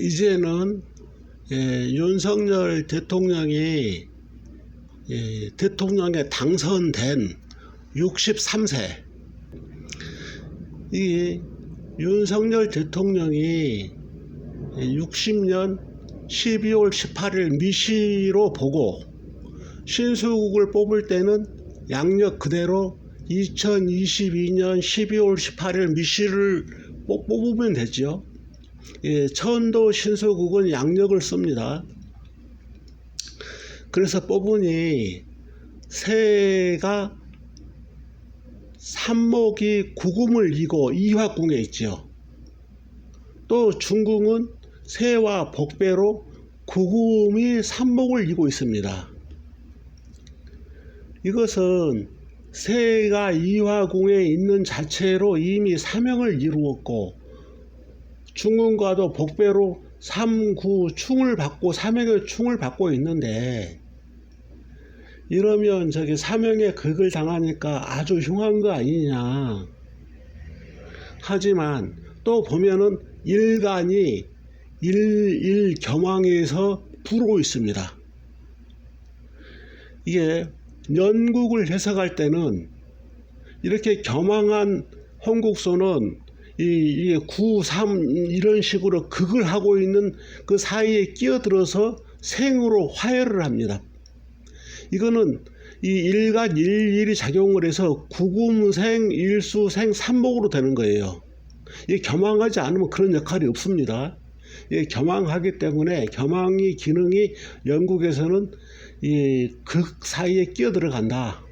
이제는 예, 윤석열 대통령이 예, 대통령에 당선된 63세 이 윤석열 대통령이 60년 12월 18일 미시로 보고 신수국을 뽑을 때는 양력 그대로 2022년 12월 18일 미시를 뽑- 뽑으면 되죠. 예, 천도 신수국은 양력을 씁니다. 그래서 뽑으니 새가 삼목이 구금을 이고 이화궁에 있죠. 또 중궁은 새와 복배로 구금이 삼목을 이고 있습니다. 이것은 새가 이화궁에 있는 자체로 이미 사명을 이루었고 중궁과도 복배로 삼구 충을 받고 사명의 충을 받고 있는데 이러면 저기 사명의 극을 당하니까 아주 흉한 거 아니냐. 하지만 또 보면은 일간이 일일 겸황에서 부르고 있습니다. 이게 연국을 해석할 때는 이렇게 겸황한 홍국소는 이, 이게 9, 3 이런 식으로 극을 하고 있는 그 사이에 끼어들어서 생으로 화해를 합니다. 이거는 이 일간 일일이 작용을 해서 구금생, 일수생, 삼목으로 되는 거예요. 이 겸황하지 않으면 그런 역할이 없습니다. 이 겸황하기 때문에 겸황이 기능이 영국에서는 이 극 사이에 끼어 들어간다.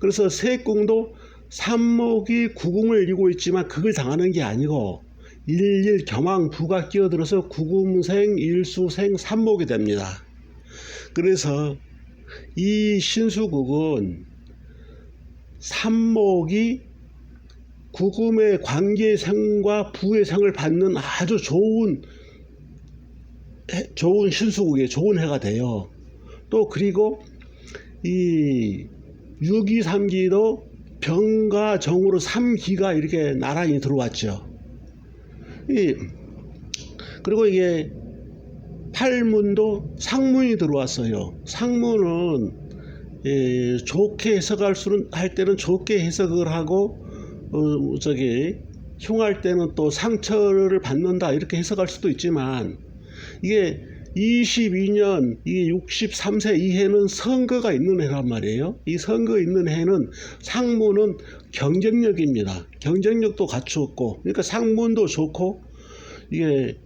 그래서 세궁도 삼목이 구궁을 이고 있지만 극을 당하는 게 아니고 일일 겸황 부가 끼어들어서 구금생, 일수생, 삼목이 됩니다. 그래서 이 신수국은 삼목이 구금의 관계생과 부의생을 받는 아주 좋은 해- 좋은 신수국이에요. 좋은 해가 돼요. 또 그리고 이 유기삼기도 병과 정으로 삼기가 이렇게 나란히 들어왔죠. 이 그리고 이게 팔문도 상문이 들어왔어요. 상문은 예, 좋게 해석할 수는 할 때는 좋게 해석을 하고 어, 저기 흉할 때는 또 상처를 받는다 이렇게 해석할 수도 있지만 이게 22년 이 63세 이 해는 선거가 있는 해란 말이에요. 이 선거 있는 해는 상문은 경쟁력입니다. 경쟁력도 갖추었고 그러니까 상문도 좋고 이게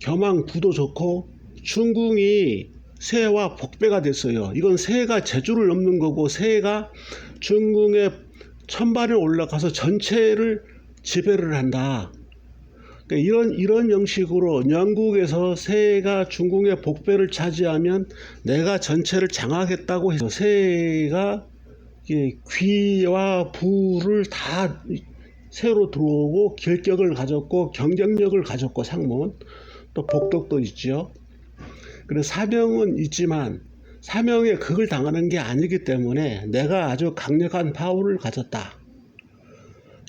겸황 부도 좋고 중궁이 새와 복배가 됐어요. 이건 새가 제주를 넘는 거고 새가 중궁의 천발에 올라가서 전체를 지배를 한다. 그러니까 이런 이런 형식으로 영국에서 새가 중궁의 복배를 차지하면 내가 전체를 장악했다고 해서 이게 귀와 부를 다 새로 들어오고 결격을 가졌고 경쟁력을 가졌고 상문 또 복덕도 있지요. 그래서 사명은 있지만 사명의 극을 당하는 게 아니기 때문에 내가 아주 강력한 파워를 가졌다.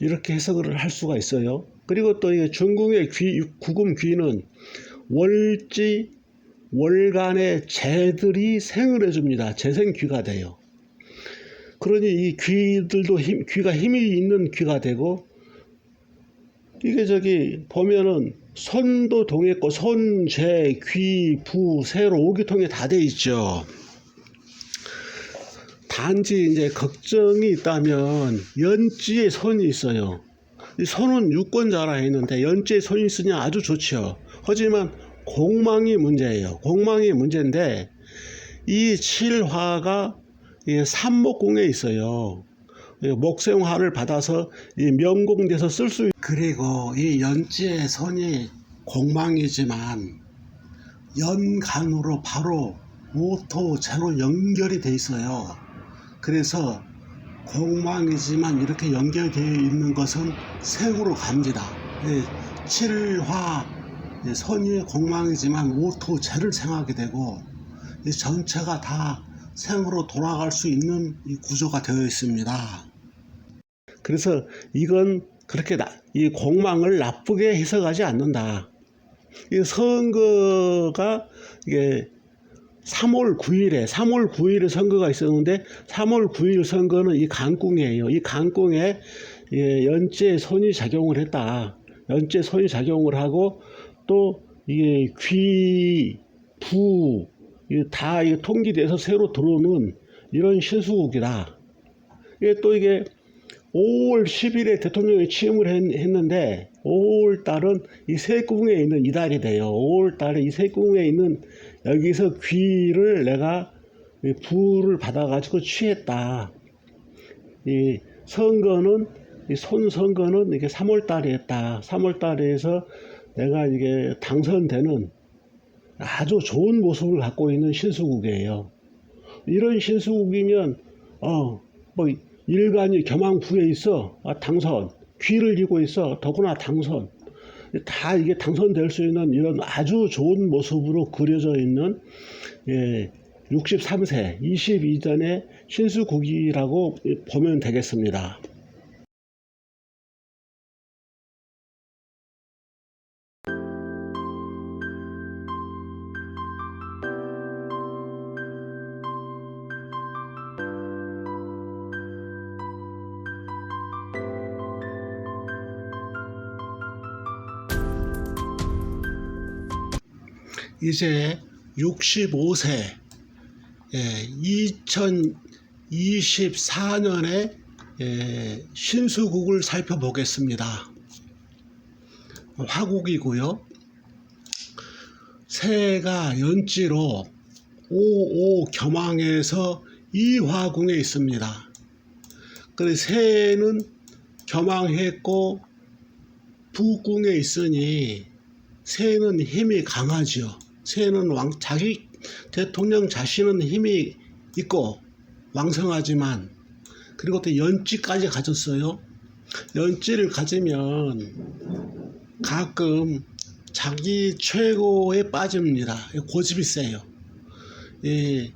이렇게 해석을 할 수가 있어요. 그리고 또이 중궁의 귀, 구금 귀는 월지 월간의 재들이 생을 해줍니다. 재생귀가 돼요. 그러니 이 귀들도 힘, 귀가 힘이 있는 귀가 되고 이게 저기 보면은 손도 동했고 손, 재, 귀, 부, 세로 오기통에 다 돼 있죠. 단지 이제 걱정이 있다면 연지에 손이 있어요. 이 손은 유권자라 했는데 손이 있으냐 아주 좋죠. 하지만 공망이 문제예요. 공망이 문제인데 이 칠화가 이 삼목궁에 있어요. 이 목생화를 받아서 이 명공돼서 쓸 수 있... 그리고 이 연지의 손이 공망이지만 연간으로 바로 오토 제로 연결이 돼 있어요. 그래서 공망이지만 이렇게 연결되어 있는 것은 생으로 갑니다. 예, 칠화 예, 선이 공망이지만 오토 제를 생하게 되고 이 전체가 다 생으로 돌아갈 수 있는 이 구조가 되어 있습니다. 그래서 이건 그렇게 나- 이 공망을 나쁘게 해석하지 않는다. 이 선거가 이게 3월 9일에 3월 9일에 선거가 있었는데 3월 9일 선거는 이 강궁이에요. 이 강궁에 예, 연재 손이 작용을 했다. 연재 손이 작용을 하고 또 이게 귀, 부, 이게 다 이게 통기돼서 새로 들어오는 이런 신수국이다. 이게 또 이게 5월 10일에 대통령이 취임을 했, 했는데 5월 달은 이 세궁에 있는 이달이 돼요. 5월 달에 이 세궁에 있는 여기서 귀를 내가 이 부를 받아가지고 취했다. 이 선거는 이 손선거는 이게 3월 달에 했다. 3월 달에 해서 내가 이게 당선되는 아주 좋은 모습을 갖고 있는 신수국이에요. 이런 신수국이면 어 뭐 일간이 겸황부에 있어 아, 당선 귀를 쥐고 있어 더구나 당선 다 이게 당선될 수 있는 이런 아주 좋은 모습으로 그려져 있는 예, 63세 22전의 신수국이라고 보면 되겠습니다. 이제 65세 예, 2024년에 예, 신수국을 살펴보겠습니다. 화국이고요. 새가 연지로 55 겸황에서 이화궁에 있습니다. 그래서 새는 겸황했고 부궁에 있으니 새는 힘이 강하죠. 새는 왕, 자기 대통령 자신은 힘이 있고 왕성하지만 그리고 또 연지까지 가졌어요. 연지를 가지면 가끔 자기 최고에 빠집니다. 고집이 세요. 예,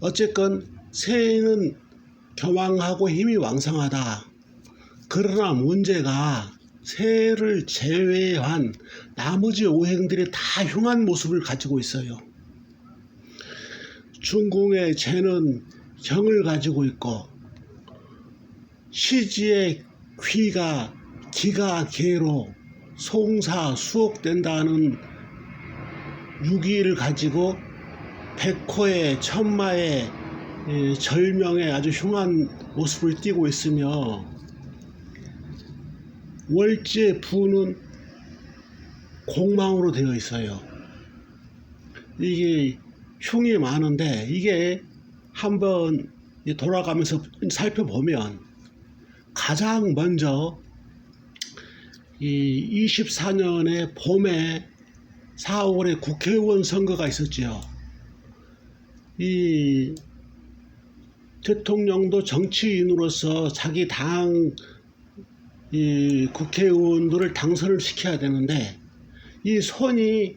어쨌건 새는 겸황하고 힘이 왕성하다. 그러나 문제가 새를 제외한 나머지 오행들이 다 흉한 모습을 가지고 있어요. 중궁의 재는 형을 가지고 있고 시지의 귀가 기가 개로 송사 수옥된다는 유기를 가지고 백호의 천마의 예, 절명의 아주 흉한 모습을 띠고 있으며 월지의 부는 공망으로 되어 있어요. 이게 흉이 많은데 이게 한번 돌아가면서 살펴보면 가장 먼저 이 24년의 봄에 4월에 국회의원 선거가 있었지요. 이 대통령도 정치인으로서 자기 당 이 국회의원들을 당선을 시켜야 되는데 이 손이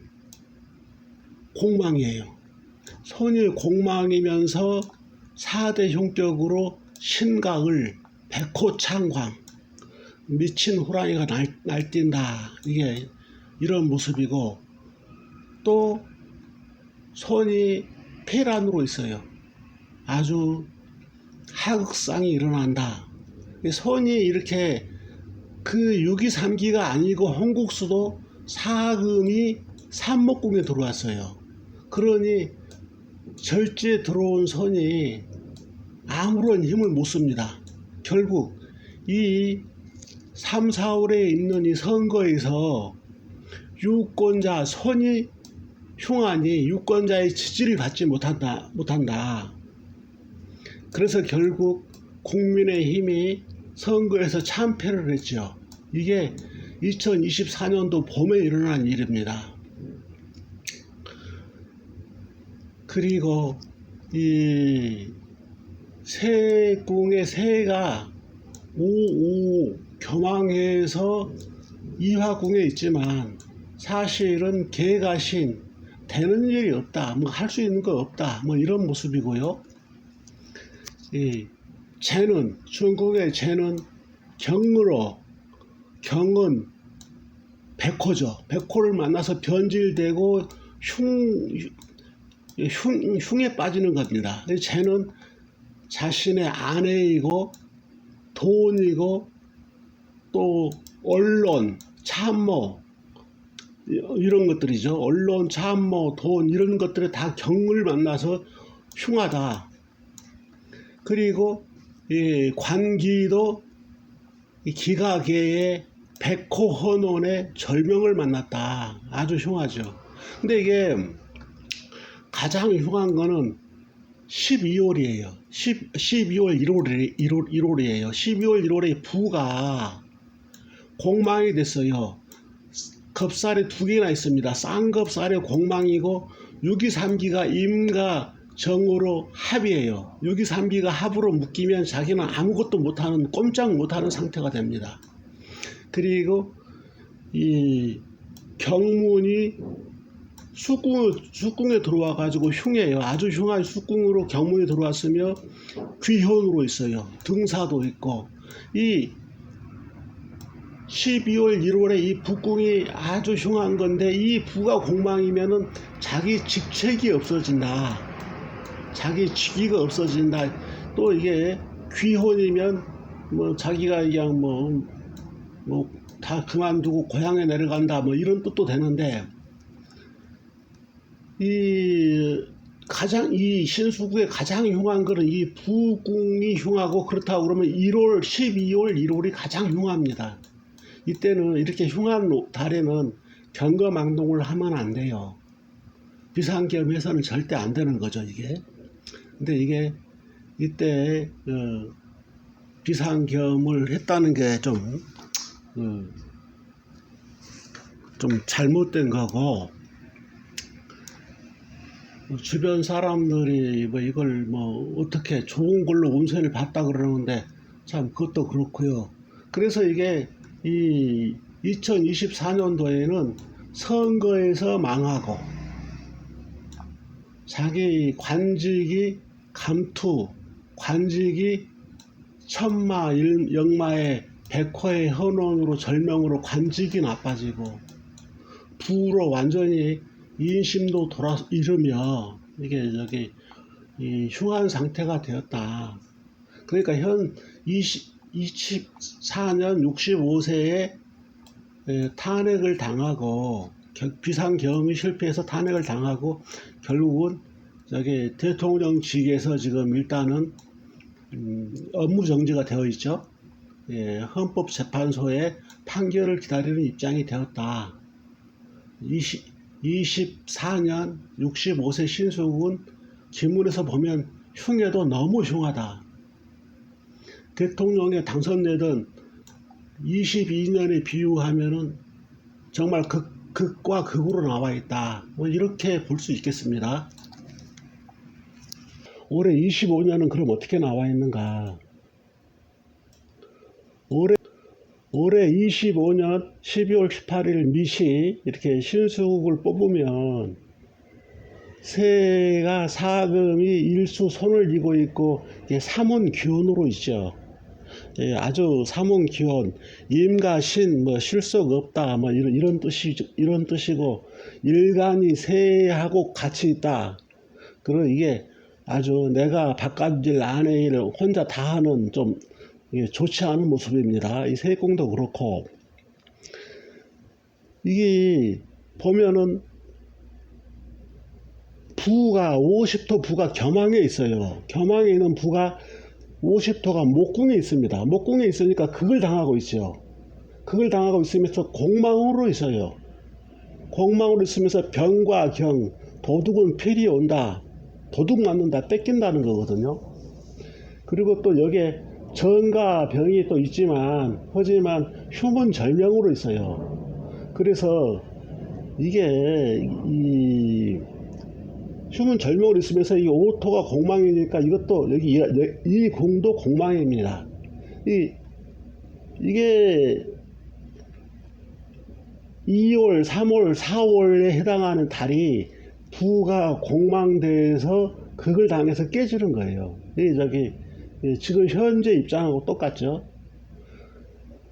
공망이에요. 손이 공망이면서 4대 흉격으로 신각을 백호창광 미친 호랑이가 날, 날뛴다 이게 이런 모습이고 또 손이 폐란으로 있어요. 아주 하극상이 일어난다. 이 손이 이렇게 그 6기 3기가 아니고 홍국수도 사금이 삼목궁에 들어왔어요. 그러니 절제 들어온 손이 아무런 힘을 못 씁니다. 결국 이 3, 4월에 있는 이 선거에서 유권자 손이 흉하니 유권자의 지지를 받지 못한다, 못한다. 그래서 결국 국민의 힘이 선거에서 참패를 했죠. 이게 2024년도 봄에 일어난 일입니다. 그리고 이 새궁의 새가 오오 겸황해서 이화궁에 있지만 사실은 개가신 되는 일이 없다. 뭐 할 수 있는 거 없다. 뭐 이런 모습이고요. 이 재는 중국의 재는 경으로 경은 백호죠. 백호를 만나서 변질되고 흉, 흉, 흉에 빠지는 겁니다. 쟤는 자신의 아내이고 돈이고 또 언론, 참모 이런 것들이죠. 언론, 참모, 돈 이런 것들에 다 경을 만나서 흉하다. 그리고 이 관기도 이 기가계의 백호헌원의 절명을 만났다. 아주 흉하죠. 근데 이게 가장 흉한 거는 12월이에요. 10, 12월 1월, 1월, 1월이에요. 12월 1월에 부가 공망이 됐어요. 겁살이 두 개나 있습니다. 쌍겁살의 공망이고 623기가 임과 정으로 합이에요. 623기가 합으로 묶이면 자기는 아무것도 못하는 꼼짝 못하는 상태가 됩니다. 그리고 이 경문이 숙궁, 숙궁에 들어와 가지고 흉해요. 아주 흉한 숙궁으로 경문이 들어왔으며 귀현으로 있어요. 등사도 있고 이 12월 1월에 이 북궁이 아주 흉한 건데 이 부가 공망이면은 자기 직책이 없어진다. 자기 직위가 없어진다. 또 이게 귀혼이면 뭐 자기가 그냥 뭐 뭐 다 그만두고 고향에 내려간다 뭐 이런 뜻도 되는데 이 가장 이 신수국의 가장 흉한 거는 이 부궁이 흉하고 그렇다고 그러면 1월 12월 1월이 가장 흉합니다. 이때는 이렇게 흉한 달에는 경거망동을 하면 안 돼요. 비상겸해서는 절대 안 되는 거죠 이게. 근데 이게 이때 어, 비상겸을 했다는 게좀 어, 좀 잘못된 거고 주변 사람들이 뭐 이걸 뭐 어떻게 좋은 걸로 운세를 봤다 그러는데 참 그것도 그렇고요. 그래서 이게 이 2024년도에는 선거에서 망하고 자기 관직이 감투, 관직이 천마, 일- 영마의 백호의 헌원으로 절명으로 관직이 나빠지고 부로 완전히 인심도 돌아 잃으며 이게 이 흉한 상태가 되었다. 그러니까 현 20, 24년 65세에 탄핵을 당하고 겨- 비상 경험이 실패해서 탄핵을 당하고 결국은 저기 대통령직에서 지금 일단은 음, 업무 정지가 되어 있죠. 예, 헌법재판소의 판결을 기다리는 입장이 되었다. 20, 24년 65세 신숙은 지문에서 보면 흉해도 너무 흉하다. 대통령에 당선되던 22년에 비유하면은 정말 극, 극과 극으로 나와 있다. 뭐 이렇게 볼 수 있겠습니다. 올해 25년은 그럼 어떻게 나와 있는가? 올해 올해 25년 12월 18일 미시 이렇게 신수국을 뽑으면 새가 사금이 일수 손을 쥐고 있고 삼원 기원으로 있죠. 예, 아주 삼원 기원 임과 신뭐 실속 없다 뭐 이런 이런 뜻이 이런 뜻이고 일간이 새하고 같이 있다. 그리고 이게 아주 내가 바깥일 안의 일을 혼자 다 하는 좀 좋지 않은 모습입니다. 이 세공도 그렇고 이게 보면은 부가 50도 부가 겸항에 있어요. 겸항에 있는 부가 50도가 목궁에 있습니다. 목궁에 있으니까 극을 당하고 있죠. 극을 당하고 있으면서 공망으로 있어요. 공망으로 있으면서 병과 경, 도둑은 필이 온다. 도둑 맞는다, 뺏긴다는 거거든요. 그리고 또 여기에 전과 병이 또 있지만, 하지만 흉은 절명으로 있어요. 그래서 이게 이 흉은 절명으로 있으면서 이 오토가 공망이니까 이것도 여기 이, 이 공도 공망입니다. 이 이게 2월, 3월, 4월에 해당하는 달이 부가 공망돼서 극을 당해서 깨지는 거예요. 이 저기 예, 지금 현재 입장하고 똑같죠.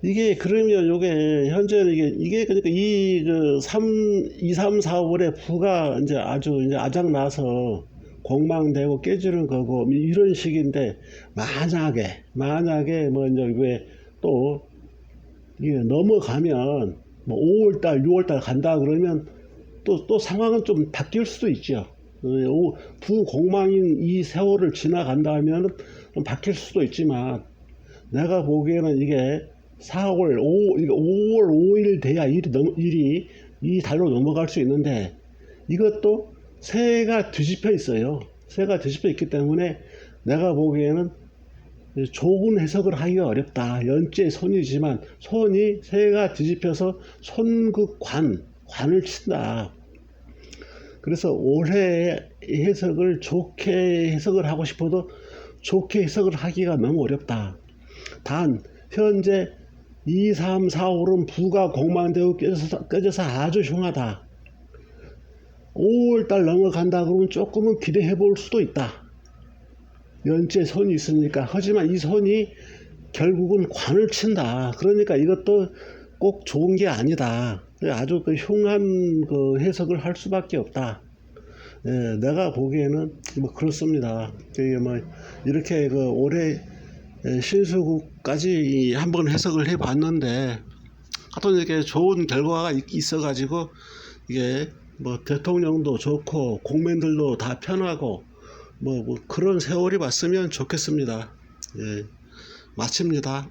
이게 그러면 요게 현재는 이게 이게 그러니까 이그 3, 2, 3, 4, 5월에 부가 이제 아주 이제 아작 나서 공망되고 깨지는 거고 뭐 이런 식인데 만약에 만약에 뭐 이제 왜또 이게 넘어가면 뭐 5월 달, 6월 달 간다 그러면 또 또 상황은 좀 바뀔 수도 있죠. 어, 오- 부공망인 이 세월을 지나간다 하면은 좀 바뀔 수도 있지만 내가 보기에는 이게 4월, 5, 5월 5일 돼야 일이, 넘, 일이 이 달로 넘어갈 수 있는데 이것도 새가 뒤집혀 있어요. 새가 뒤집혀 있기 때문에 내가 보기에는 좋은 해석을 하기가 어렵다. 연째 손이지만 손이 새가 뒤집혀서 손극관, 관을 친다. 그래서 올해 해석을 좋게 해석을 하고 싶어도 좋게 해석을 하기가 너무 어렵다. 단 현재 2, 3, 4, 5는 부가 공망되고 깨져서, 깨져서 아주 흉하다. 5월달 넘어간다 그러면 조금은 기대해 볼 수도 있다. 연째 손이 있으니까. 하지만 이 손이 결국은 관을 친다. 그러니까 이것도 꼭 좋은 게 아니다. 아주 그 흉한 그 해석을 할 수밖에 없다. 예, 내가 보기에는 뭐 그렇습니다. 이게 뭐 이렇게 그 올해 예, 신수국까지 한번 해석을 해봤는데 하여튼 이렇게 좋은 결과가 있- 있어가지고 이게 뭐 대통령도 좋고 공무원들도 다 편하고 뭐, 뭐 그런 세월이 왔으면 좋겠습니다. 예, 마칩니다.